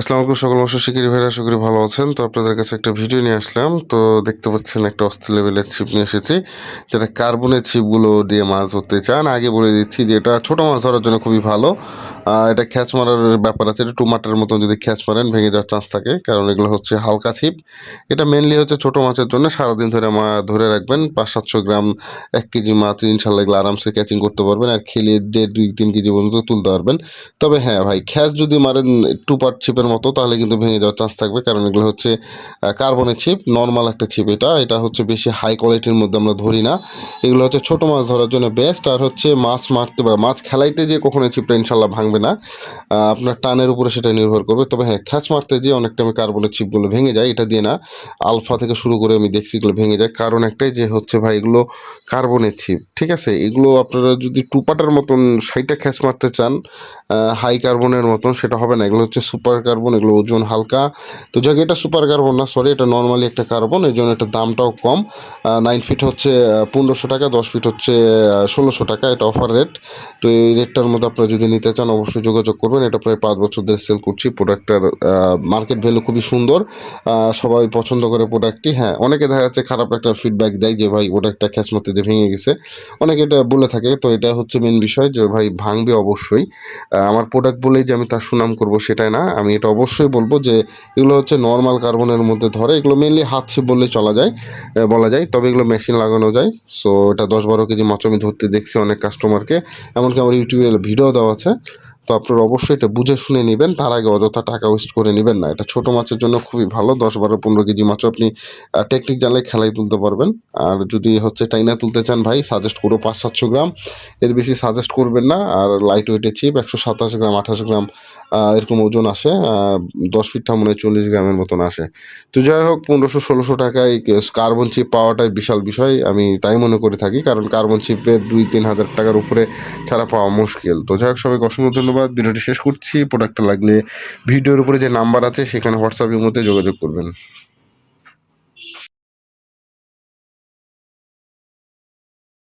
আসসালামু আলাইকুম সকল অবশ্য শিকির ভাইরা, আশা করি ভালো আছেন। তো আপনাদের কাছে একটা ভিডিও নিয়ে আসলাম। তো দেখতে পাচ্ছেন একটা অস্থির লেভেলের ছিপ নিয়ে এসেছি। যেটা কার্বনের ছিপগুলো দিয়ে মাছ ধরতে চান। আগে বলে দিচ্ছি যে এটা ছোটো মাছ ধরার জন্য খুবই ভালো। এটা খ্যাচ মারার ব্যাপার আছে, এটা টুমাটার মতন যদি খ্যাচ মারেন, ভেঙে যাওয়ার চান্স থাকে। কারণ এগুলো হচ্ছে হালকা ছিপ। এটা মেনলি হচ্ছে ছোটো মাছের জন্য। সারাদিন ধরে মা ধরে রাখবেন। পাঁচ সাতশো গ্রাম, এক কেজি মাছ, ইনশাল্লাহ এগুলো আরামসে ক্যাচিং করতে পারবেন। আর খেলে দেড় দুই তিন কেজি পর্যন্ত তুলতে পারবেন। তবে হ্যাঁ ভাই খ্যাচ যদি মারেন টু পার্ট ছিপের মতো, তাহলে কিন্তু ভেঙে যাওয়ার চান্স থাকবে। কারণ এগুলো হচ্ছে কার্বনের ছিপ নর্মাল একটা ছিপ এটা। এটা হচ্ছে বেশি হাই কোয়ালিটির মধ্যে আমরা ধরি না। এগুলো হচ্ছে ছোটো মাছ ধরার জন্য বেস্ট আর হচ্ছে মাছ মারতে বা মাছ খেলাইতে যে কখনো ছিপটা ইনশাল্লাহ ভাঙবে না। আপনার টানের উপরে সেটা নির্ভর করবে। তবে হ্যাঁ খ্যাচ মারতে যে অনেক টাইমে কার্বনের ছিপগুলো ভেঙে যায় এটা দিয়ে না আলফা থেকে শুরু করে আমি দেখছি এগুলো ভেঙে যায়। কারণ একটাই যে হচ্ছে ভাই, এগুলো কার্বনের ছিপ ঠিক আছে? এগুলো আপনারা যদি টুপাটার মতন সাইটা খ্যাচ মারতে চান হাই কার্বনের মতন, সেটা হবে না। এগুলো হচ্ছে সুপার কার্বন এগুলো ওজন হালকা। তো যাকে, এটা সুপার কার্বন না সরি এটা নর্মালি একটা কার্বন এই জন্য এটার দামটাও কম। নাইন ফিট হচ্ছে পনেরোশো টাকা, দশ ফিট হচ্ছে ষোলোশো টাকা, এটা অফার রেট তো এই রেটটার মধ্যে আপনারা যদি নিতে চান, অবশ্যই যোগাযোগ করবেন। এটা প্রায় পাঁচ বছর ধরে সেল করছি। প্রোডাক্টটার মার্কেট ভ্যালু খুবই সুন্দর। সবাই পছন্দ করে প্রোডাক্টটি হ্যাঁ অনেকে দেখা যাচ্ছে খারাপ একটা ফিডব্যাক দেয় যে, ভাই প্রোডাক্টটা দিয়ে ভেঙে গেছে। অনেকে এটা বলে থাকে। তো এটা হচ্ছে মেন বিষয় যে, ভাই, ভাঙবে অবশ্যই। আমার প্রোডাক্ট বলেই যে, আমি তার সুনাম করব সেটাই না। আমি এটা অবশ্যই বলব যে, এগুলো হচ্ছে নর্মাল কার্বনের মধ্যে ধরে, এগুলো মেনলি হাত ছিপ বললে চলা যায় বলা যায়। তবে এগুলো মেশিন লাগানো যায়। সো এটা দশ বারো কেজি মাছ আমি ধরতে দেখছি অনেক কাস্টমারকে এমনকি আমার ইউটিউবে ভিডিও দেওয়া আছে তো আপনারা অবশ্যই এটা বুঝে শুনে নেবেন। তার আগে অযথা টাকা ওয়েস্ট করে নেবেন না। এটা ছোটো মাছের জন্য খুবই ভালো। দশ বারো পনেরো কেজি মাছও আপনি টেকনিক জানলে খেলায় তুলতে পারবেন। আর যদি হচ্ছে টাইনা তুলতে চান ভাই সাজেস্ট করব পাঁচ সাতশো গ্রাম। এর বেশি সাজেস্ট করবেন না। আর লাইট ওয়েটের চিপ একশো সাতাশ গ্রাম, আঠাশ গ্রাম এরকম ওজন আসে। দশ ফিটটা মনে হয় চল্লিশ গ্রামের মতন আসে। তো যাই হোক, পনেরোশো, ষোলোশো টাকায় কার্বন চিপ পাওয়াটাই বিশাল বিষয়। আমি তাই মনে করে থাকি। কারণ কার্বন চিপের দুই, তিন হাজার টাকার উপরে ছাড়া পাওয়া মুশকিল। তো যাই হোক, সবাইকে অসংখ্য ধন্যবাদ, ভিডিওটি শেষ করছি। প্রোডাক্টটা লাগলে ভিডিওর উপরে যে নাম্বার আছে, সেখানে হোয়াটসঅ্যাপের মধ্যে যোগাযোগ করবেন।